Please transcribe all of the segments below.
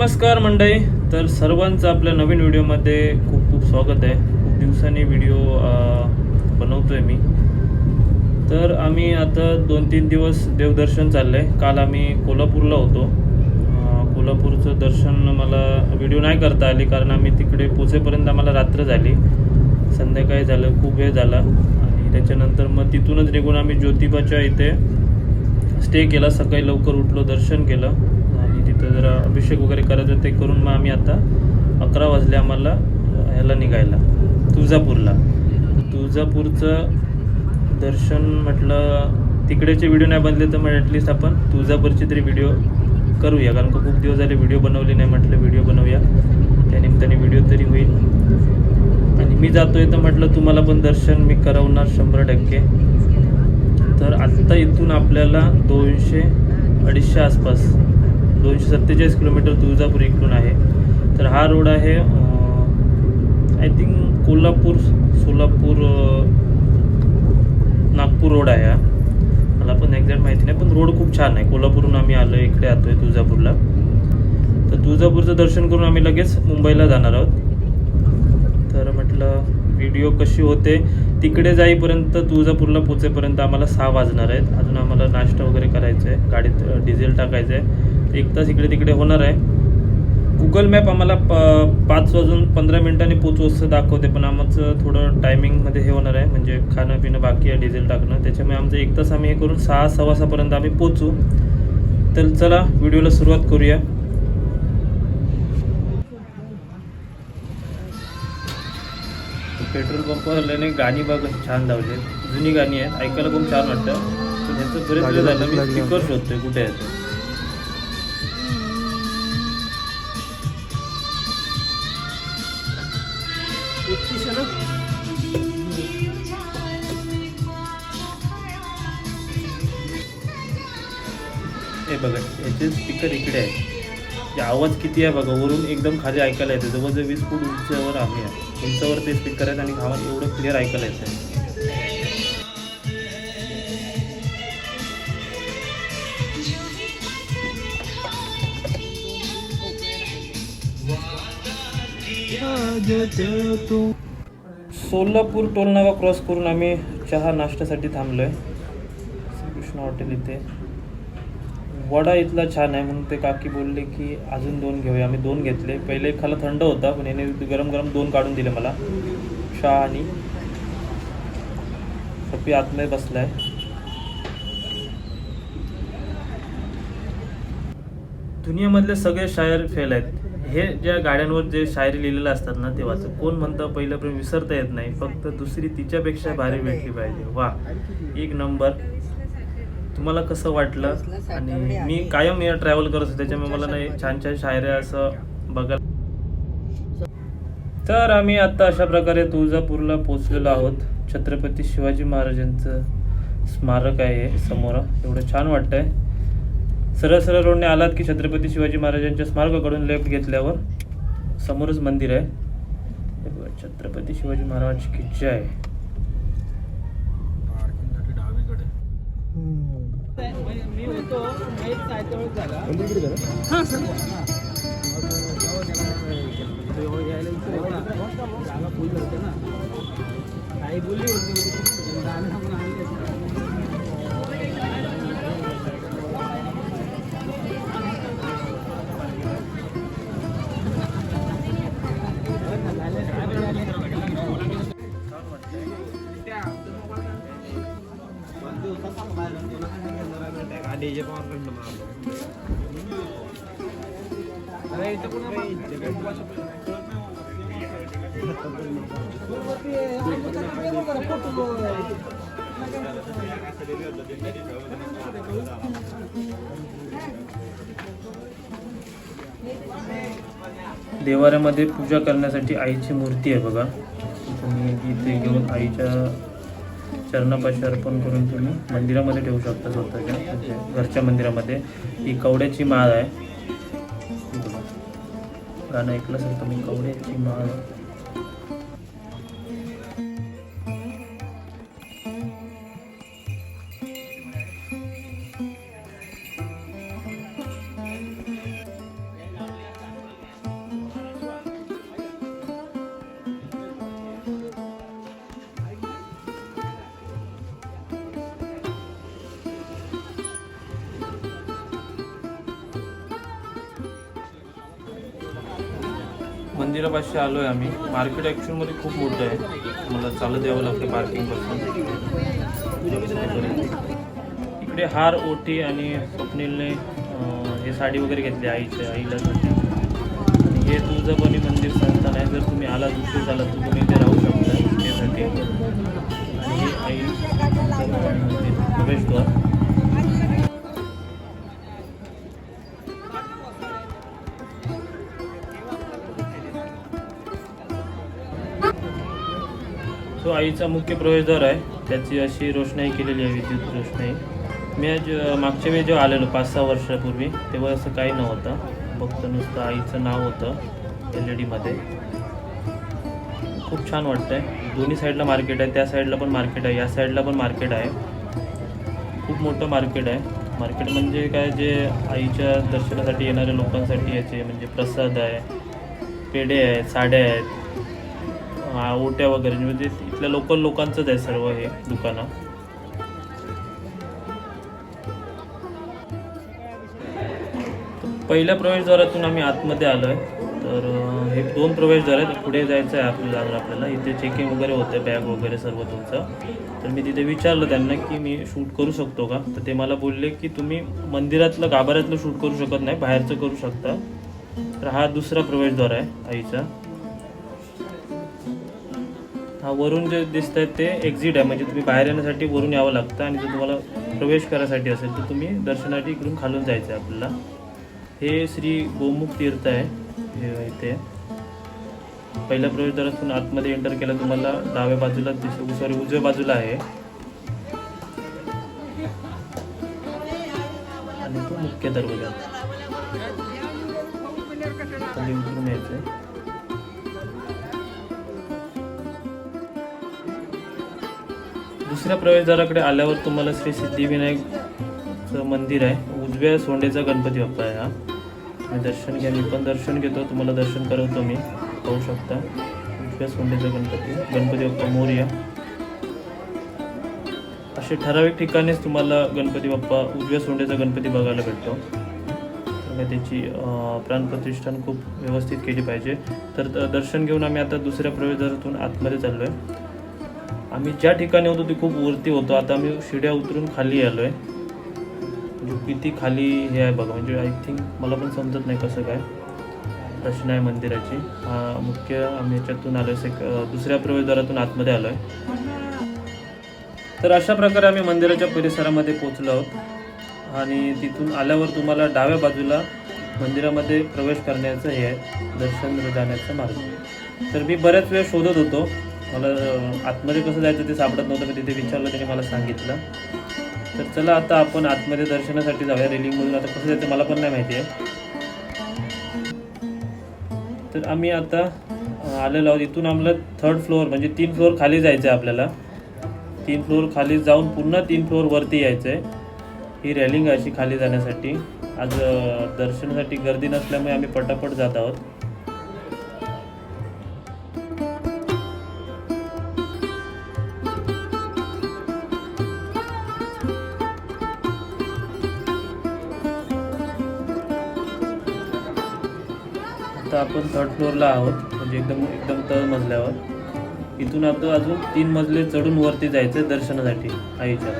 नमस्कार मंडळी. तर सर्वांचं आपल्या नवीन व्हिडिओमध्ये खूप खूप स्वागत आहे. खूप दिवसांनी व्हिडिओ बनवतो आहे मी. तर आम्ही आता दोन तीन दिवस देवदर्शन चाललं आहे काल आम्ही कोल्हापूरला होतो. कोल्हापूरचं दर्शन मला व्हिडिओ नाही करता आली कारण आम्ही तिकडे पोचेपर्यंत आम्हाला रात्र झाली. संध्याकाळी झालं खूप वेळ झाला. आणि त्याच्यानंतर मग तिथूनच निघून आम्ही ज्योतिबाच्या इथे स्टे केला. सकाळी लवकर उठलो दर्शन केलं. जरा अभिषेक वगैरे करायचं ते करून मग आम्ही आता अकरा वाजले आम्हाला ह्याला निघायला तुळजापूरला. तुळजापूरचं दर्शन म्हटलं तिकडेचे व्हिडिओ नाही बनले तर मग ॲटलिस्ट आपण तुळजापूरचे तरी व्हिडिओ करूया. कारण का खूप दिवस झाले व्हिडिओ बनवले नाही म्हटलं व्हिडिओ बनवूया. त्या निमित्ताने व्हिडिओ तरी होईल. आणि मी जातोय तर म्हटलं तुम्हाला पण दर्शन मी करवणार शंभर टक्के. तर आत्ता इथून आपल्याला दोनशे अडीचशे आसपास दोनशे सत्तेचाळीस किलोमीटर तुळजापूर इकडून आहे. तर हा रोड आहे I think Kolhapur Solapur Nagpur road आहे हा. मला पण एक्झॅक्ट माहिती नाही पण रोड खूप छान आहे. कोल्हापूरहून आम्ही आलो इकडे आलो आहे तुळजापूरला. तर तुळजापूरचं दर्शन करून आम्ही लगेच मुंबईला जाणार आहोत. तर म्हटलं व्हिडिओ कशी होते? तिकडे जाईपर्यंत तुळजापूरला पोचेपर्यंत आम्हाला सहा वाजणार आहेत. अजून आम्हाला नाश्ता वगैरे करायचं आहे गाडीत डिझेल टाकायचं आहे एक तास इकडे तिकडे होणार आहे. गुगल मॅप आम्हाला प पाच वाजून पंधरा मिनिटांनी पोचू असं दाखवते पण आमचं थोडं टायमिंगमध्ये हे होणार आहे. म्हणजे खाणं पिणं बाकी आहे डिझेल टाकणं. त्याच्यामुळे आमचं एक तास आम्ही हे करून सहा सव्वा सहापर्यंत आम्ही पोचू तर चला व्हिडिओला सुरुवात करूया. पेट्रोल पंपवाल्याने गाणी बघ छान लावले जुनी गाणी आहेत. ऐकायला खूप छान वाटतं. पण ह्याचं बरेच वेळ झालं. मी स्पीकर शोधतोय. कुठे आहे हे बघा याचे स्पीकर इकडे आहे जे आवाज किती आहे बघा वरून एकदम खाली ऐकायला येतं. जवळजवळ वीस फूट उंचावर आम्ही आहे. उंचावर ते स्पीकर आहेत आणि आवाज एवढं क्लिअर ऐकायला येतं. सोलापूर टोलनाका क्रॉस करून आम्ही चहा नाश्त्यासाठी थांबलो आहे श्रीकृष्ण हॉटेल इथे. वडा इथला छान आहे. म्हणून ते काकी बोलले की अजून दोन घेऊया. आम्ही दोन घेतले. पहिले खाला थंड होता पण याने गरम गरम दोन काढून दिले मला. शहा आणि सपी आतमध्ये बसलाय. दुनियामधले सगळे शायर फेल आहेत. हे ज्या गाड्यांवर जे शायरी लिहिलेलं असतात ना ते वाचत कोण म्हणतं पहिलं प्रेम विसरता येत नाही. फक्त दुसरी तिच्यापेक्षा भारी भेटली पाहिजे. वा एक नंबर. तुम्हाला कसं वाटलं? आणि मी कायम या ट्रॅव्हल करत असतो त्याच्यामुळे मला नाही छान छान शायऱ्या असं बघायला तर आम्ही आता अशा प्रकारे तुळजापूरला पोहोचलेलो आहोत. छत्रपती शिवाजी महाराजांचं स्मारक आहे समोर. एवढं छान वाटतंय. सरळ सरळ रोडने आलात की छत्रपती शिवाजी महाराजांच्या स्मारकाकडून लेफ्ट घेतल्यावर समोरच मंदिर आहे. छत्रपती शिवाजी महाराज की जय. होते ना काही बोलली होती देवाऱ्यामध्ये पूजा करण्यासाठी आईची मूर्ती आहे बघा. तुम्ही इथे घेऊन आईच्या चरणापाशी अर्पण करून तुम्ही मंदिरामध्ये ठेवू शकता स्वतःच्या. घरच्या मंदिरामध्ये. ही कवड्याची माळ आहे. गाणं ऐकलं असेल तुम्ही कवड्याची माळ मंदिरापाशी आलो आहे आम्ही. मार्केट ॲक्च्युअलमध्ये खूप मोठं आहे. मला चालत यावं लागतं पार्किंगपासून इकडे हार ओटी आणि स्वप्नीलने हे साडी वगैरे घेतली आईच्या आईला आणि हे तुळजाभवानी मंदिर संस्थान आहे. जर तुम्ही आला दुसरे झाला तर तुम्ही इथे राहू शकता. त्यासाठी आणि हे आई. प्रवेशद्वार आईचा मुख्य प्रवेशद्वार आहे. त्याची अशी रोषणाई केलेली आहे विद्युत रोषणाई. मी आज मागच्या वेळी जेव्हा आलेलो पाच सहा वर्षापूर्वी तेव्हा असं काही नव्हतं. फक्त नुसतं आईचं नाव होतं एल ई डीमध्ये खूप छान वाटतं आहे दोन्ही साईडला मार्केट आहे त्या साईडला पण मार्केट आहे या साईडला पण मार्केट आहे. खूप मोठं मार्केट आहे. मार्केट म्हणजे काय जे आईच्या दर्शनासाठी येणाऱ्या लोकांसाठी याचे म्हणजे प्रसाद आहे पेढे आहेत साड्या आहेत ओट्या वगैरे म्हणजे इथल्या लोकल लोकांचंच आहे सर्व हे दुकानं. पहिल्या प्रवेशद्वारातून आम्ही आतमध्ये आलो आहे तर हे दोन प्रवेशद्वार आहेत. पुढे जायचं आहे आपल्याला आपल्याला. इथे चेकिंग वगैरे होतं बॅग वगैरे सर्व तुमचं. तर मी तिथे विचारलं त्यांना की मी शूट करू शकतो का? तर ते मला बोलले की तुम्ही मंदिरातलं गाभाऱ्यातलं शूट करू शकत नाही बाहेरचं करू शकता. तर हा दुसरा प्रवेशद्वार आहे आईचा. हा वरून जे दिसत आहेत ते एक्झिट आहे. म्हणजे तुम्ही बाहेर येण्यासाठी वरून यावं लागतं आणि जर तुम्हाला प्रवेश करायसाठी असेल तर तुम्ही दर्शनासाठी इकडून खालून जायचं आहे आपल्याला. हे श्री गोमुख तीर्थ आहे. हे इथे. पहिल्या प्रवेशद्वारातून आतमध्ये एंटर केलं तुम्हाला डाव्या बाजूला दिस सॉरी उजव्या बाजूला आहे. आणि तो मुख्य दरवाजा. उतरून यायचं आहे दुसऱ्या प्रवेशद्वाराकडे आल्यावर तुम्हाला श्री सिद्धिविनायकचं मंदिर आहे. उजव्या सोंडेचा गणपती बाप्पा आहे हा. मी दर्शन घ्या मी पण दर्शन घेतो. तुम्हाला दर्शन करवतो मी. पाहू शकता. उजव्या सोंडेचा गणपती. गणपती बाप्पा मोर्या. असे ठराविक ठिकाणीच तुम्हाला गणपती बाप्पा उजव्या सोंडेचा गणपती बघायला भेटतो. त्याची प्राणप्रतिष्ठान खूप व्यवस्थित केली पाहिजे. तर दर्शन घेऊन आम्ही आता दुसऱ्या प्रवेशद्वारातून आतमध्ये चाललो आहे आम्ही ज्या ठिकाणी होतो ते खूप वरती होतो. आता आम्ही शिड्या उतरून खाली आलो आहे जो किती खाली हे आहे बघा म्हणजे आय थिंक मला पण समजत नाही कसं काय. रचना आहे मंदिराची. हा मुख्य आम्ही याच्यातून आलो आहे सेक दुसऱ्या प्रवेशद्वारातून आतमध्ये आलो आहे तर अशा प्रकारे आम्ही मंदिराच्या परिसरामध्ये पोचलो आहोत. आणि तिथून आल्यावर तुम्हाला डाव्या बाजूला मंदिरामध्ये प्रवेश करण्याचं हे आहे दर्शन जाण्याचा मार्ग. तर मी बऱ्याच वेळ शोधत होतो. मला आतमध्ये कसं जायचं ते सापडत नव्हतं मी तिथे विचारलं त्याने मला सांगितलं. तर चला आता आपण आतमध्ये दर्शनासाठी जाऊया रेलिंगमधून. आता कसं जायचं मला पण नाही माहिती आहे. तर आम्ही आता आलेलो आहोत. इथून आम्हाला थर्ड फ्लोअर म्हणजे तीन फ्लोअर खाली जायचं आहे आपल्याला. तीन फ्लोअर खाली जाऊन पुन्हा तीन फ्लोअर वरती यायचं आहे ही रॅलिंग आहे अशी खाली जाण्यासाठी. आज दर्शनासाठी गर्दी नसल्यामुळे आम्ही पटापट जात आहोत. थर्ड फ्लोअरला आहोत. म्हणजे एकदम एकदम तळ मजल्यावर. इथून आता अजून तीन मजले चढून वरती जायचं दर्शनासाठी आईच्या.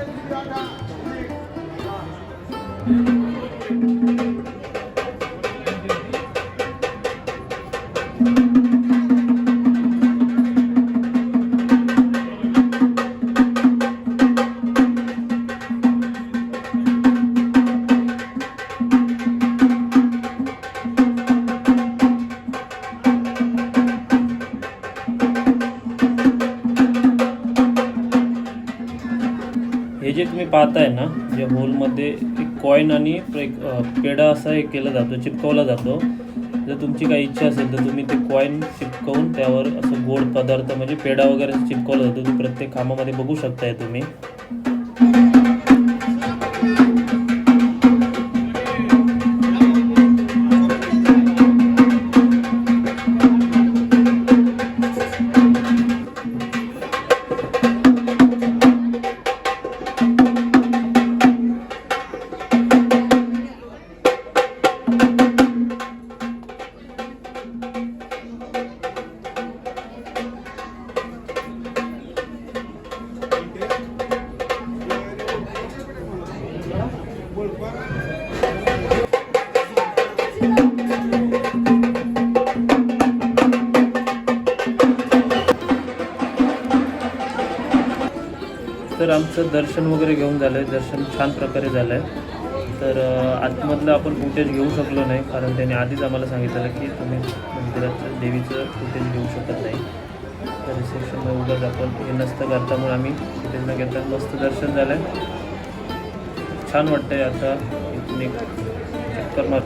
हे हात आहे ना जे होलमध्ये एक कॉईन आणि एक पेढा असा हे केला जातो चिपकवला जातो. जर तुमची काही इच्छा असेल तर तुम्ही ते कॉईन चिपकवून त्यावर असं गोड पदार्थ म्हणजे पेढा वगैरे चिपकवला जातो तो प्रत्येक खांबामध्ये बघू शकताय तुम्ही. आमचं दर्शन वगैरे घेऊन झालं आहे दर्शन छान प्रकारे झालं आहे तर आतमधलं आपण फुटेज घेऊ शकलो नाही कारण त्याने आधीच आम्हाला सांगितलं की तुम्ही मंदिराचं देवीचं फुटेज घेऊ शकत नाही. तर रिसेप्शनला उगाच आपण हे नसतं करतामुळे आम्ही फुटेज न घेता मस्त दर्शन झालं आहे छान वाटतं आहे आता इथून एक चक्कर मार.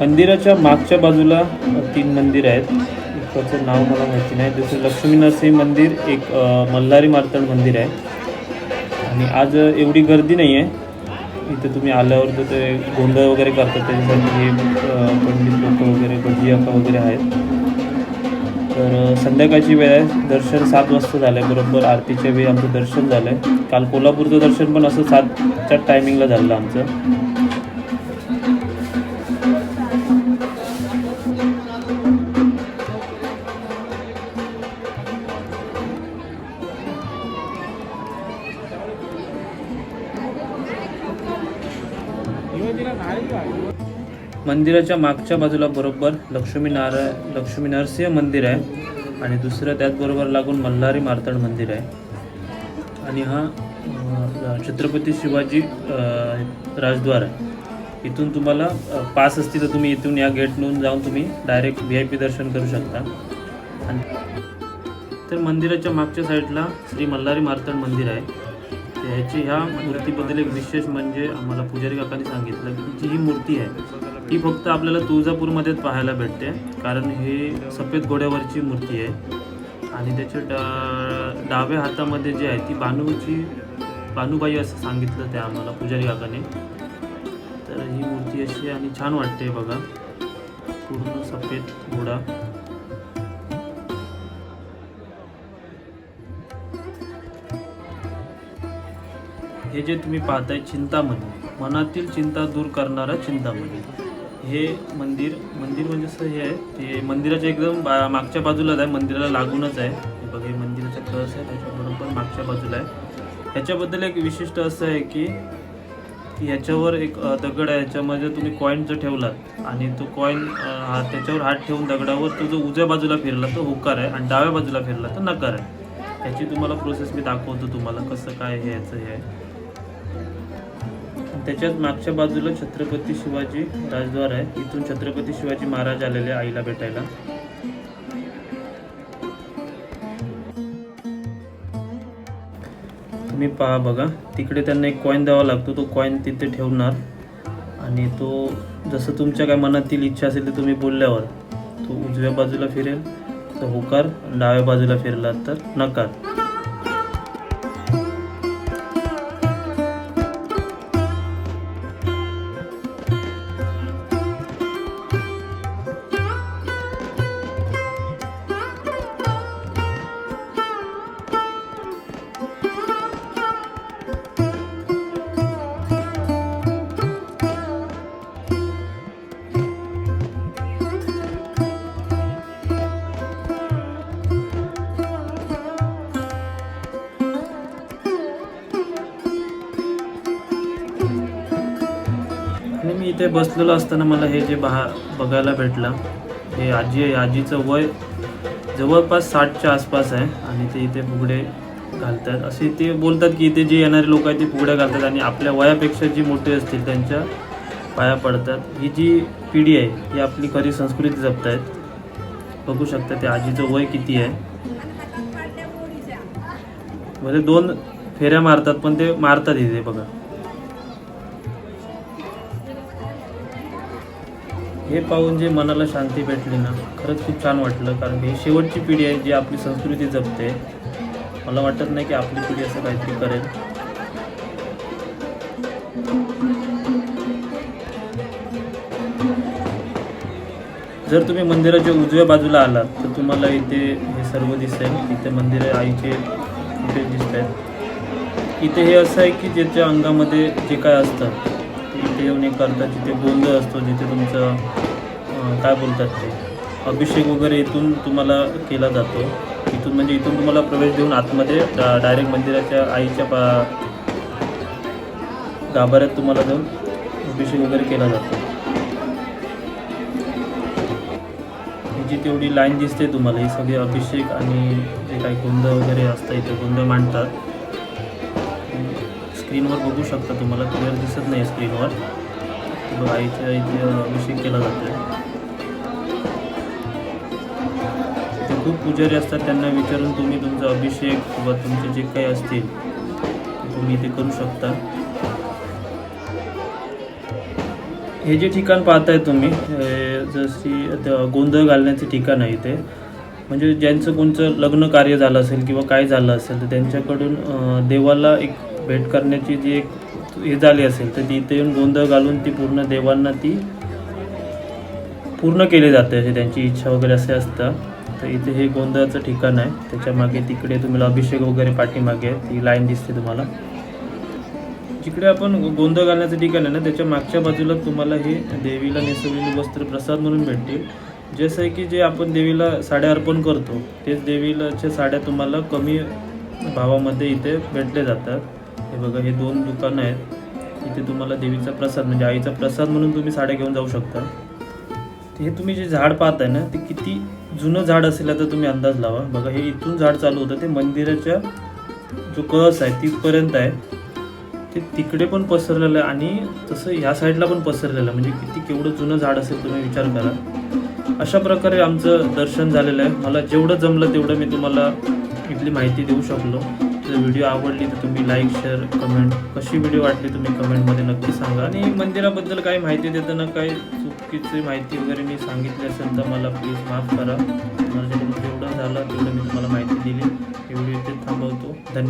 मंदिराच्या मागच्या बाजूला तीन मंदिर आहेत. त्याचं नाव मला माहिती नाही. दुसरं लक्ष्मी नरसिंह मंदिर एक मल्हारी मार्तंड मंदिर आहे. आणि आज एवढी गर्दी नाही आहे. इथे तुम्ही आल्यावर तर ते गोंधळ वगैरे करतात. त्याच्यासाठी हे पंडित लोक वगैरे भजी अक्का वगैरे आहेत. तर संध्याकाळची वेळ आहे. दर्शन सात वाजता झालं आहे बरोबर आरतीच्या वेळी आमचं दर्शन झालं आहे काल कोल्हापूरचं दर्शन पण असं सातच्या टायमिंगला झालं आमचं. मंदिराच्या मागच्या बाजूला बरोबर लक्ष्मी नारायण लक्ष्मी नरसिंह मंदिर आहे. आणि दुसरं त्याचबरोबर लागून मल्हारी मारतड मंदिर आहे. आणि हा छत्रपती शिवाजी राजद्वार आहे. इथून तुम्हाला पास असतील तर तुम्ही इथून या गेटनून जाऊन तुम्ही डायरेक्ट व्ही आय पी दर्शन करू शकता. आणि तर मंदिराच्या मागच्या साईडला श्री मल्हारी मारतड मंदिर आहे. ह्याची ह्या मूर्तीबद्दल एक विशेष म्हणजे आम्हाला पुजारी काकांनी सांगितलं की जी ही मूर्ती आहे ही फक्त आपल्याला तुळजापूरमध्येच पाहायला भेटते कारण हे सफेद घोड्यावरची मूर्ती आहे. आणि त्याच्या डा डाव्या हातामध्ये जी आहे ती बानूची बानूबाई असं सांगितलं त्या आम्हाला पुजारी काकाने. तर ही मूर्ती अशी आहे आणि छान वाटते बघा. पूर्ण सफेद घोडा. हे जे तुम्ही पाहताय चिंतामणी मनातील चिंता दूर करणारा चिंतामणी. हे मंदिर मंदिर म्हणजे असं हे आहे ते मंदिराच्या एकदम बा मागच्या बाजूलाच आहे मंदिराला लागूनच आहे. हे बघा हे मंदिराचा कळस आहे त्याच्याबरोबर मागच्या बाजूला आहे. ह्याच्याबद्दल एक विशिष्ट असं आहे की ह्याच्यावर एक दगड आहे ह्याच्यामध्ये तुम्ही कॉईन जर ठेवलात आणि तो कॉईन हा त्याच्यावर हात ठेवून दगडावर तो जो उजव्या बाजूला फिरला तो होकार आहे आणि डाव्या बाजूला फिरला तर नकार आहे. ह्याची तुम्हाला प्रोसेस मी दाखवतो तुम्हाला कसं काय हे ह्याचं हे आहे. त्याच्यात मागच्या बाजूला छत्रपती शिवाजी राजद्वार आहे. इथून छत्रपती शिवाजी महाराज आलेले आईला भेटायला. तुम्ही पहा बघा तिकडे त्यांना एक कॉईन द्यावा लागतो तो कॉईन तिथे ठेवणार. आणि तो जसं तुमच्या काय मनातील इच्छा असेल ते तुम्ही बोलल्यावर तो उजव्या बाजूला फिरेल. तर होकार डाव्या बाजूला फिरला तर नकार. मी इथे बसलेलो असताना मला हे जे बहा बघायला भेटलं हे आजी आहे आजीचं वय जवळपास साठच्या आसपास आहे आणि ते इथे फुगडे घालतात. असे ते बोलतात की इथे जे येणारे लोक आहेत ते फुगड्या घालतात आणि आपल्या वयापेक्षा जी मोठे असतील त्यांच्या पाया पडतात. ही जी पिढी आहे ही आपली खरी संस्कृती जपत आहेत बघू शकता ते आजीचं वय किती आहे. म्हणजे दोन फेऱ्या मारतात पण ते मारतात इथे बघा. हे पाहून जे मनाला शांती भेटली ना खरंच खूप छान वाटलं. कारण ही शेवटची पिढी आहे जी आपली संस्कृती जपते. मला वाटत नाही की आपली पिढी असं काहीतरी करेल. जर तुम्ही मंदिराच्या उजव्या बाजूला आलात तर तुम्हाला इथे हे सर्व दिसेल. इथे मंदिर आईचे दिसत आहेत इथे हे असं आहे की ज्याच्या अंगामध्ये जे काय असतं तिथे येऊन हे करतात तिथे गोंधळ असतो जिथे तुमचं काय बोलतात ते? अभिषेक वगैरे इथून तुम्हाला केला जातो. इथून म्हणजे इथून तुम्हाला प्रवेश देऊन आतमध्ये डायरेक्ट मंदिराच्या आईच्या पा गाभाऱ्यात तुम्हाला जाऊन अभिषेक वगैरे केला जातो. जी तेवढी लाईन दिसते तुम्हाला ही सगळे अभिषेक आणि जे काही गोंधळ वगैरे असतं इथे गोंधळ मांडतात. स्क्रीनवर बघू शकता तुम्हाला. क्लिअर दिसत नाही स्क्रीनवर बघा आईच्या इथे अभिषेक केला जातो ते खूप पुजारी असतात. त्यांना विचारून तुम्ही तुमचा अभिषेक किंवा तुमचे जे काही असतील ते तुम्ही इथे करू शकता. हे जे ठिकाण पाहताय तुम्ही जशी गोंधळ घालण्याचे ठिकाण आहे इथे. म्हणजे ज्यांचं कोणचं लग्न कार्य झालं असेल किंवा काय झालं असेल तर त्यांच्याकडून देवाला एक भेट करण्याची जी एक हे झाली असेल तर ती इथे येऊन गोंधळ घालून ती पूर्ण देवांना ती पूर्ण केली जाते अशी त्यांची इच्छा वगैरे असे असतं तर इथे हे गोंधळाचं ठिकाण आहे. त्याच्यामागे तिकडे तुम्हाला अभिषेक वगैरे पाठीमागे आहे. ती लाईन दिसते तुम्हाला. जिकडे आपण गोंधळ घालण्याचं ठिकाण आहे ना त्याच्या मागच्या बाजूला तुम्हाला हे देवीला नेसवलेली वस्त्र प्रसाद म्हणून भेटतील. जसं आहे की जे आपण देवीला साड्या अर्पण करतो तेच देवीलाच्या साड्या तुम्हाला कमी भावामध्ये इथे भेटले जातात. हे बघा हे दोन दुकानं आहेत. इथे तुम्हाला देवीचा प्रसाद म्हणजे आईचा प्रसाद म्हणून तुम्ही साड्या घेऊन जाऊ शकता. हे तुम्ही जे झाड पाहताय ना ते किती जुनं झाड असेल तर तुम्ही अंदाज लावा. बघा हे इथून झाड चालू होतं ते मंदिराच्या जो कळस आहे तिथपर्यंत आहे. ते तिकडे पण पसरलेलं आहे आणि तसं ह्या साईडला पण पसरलेलं आहे. म्हणजे किती केवढं जुनं झाड असेल तुम्ही विचार करा. अशा प्रकारे आमचं दर्शन झालेलं आहे. मला जेवढं जमलं तेवढं मी तुम्हाला इथली माहिती देऊ शकलो. व्हिडिओ आवडली तर तुम्ही लाईक शेअर कमेंट कशी व्हिडिओ वाटली तुम्ही कमेंटमध्ये नक्की सांगा. आणि मंदिराबद्दल काही माहिती देताना काही चुकीची माहिती वगैरे मी सांगितली असेल तर मला प्लीज माफ करा. माझ्याकडून जेवढं झालं तेवढं मी तुम्हाला माहिती दिली. हे व्हिडिओ इथे थांबवतो. धन्यवाद.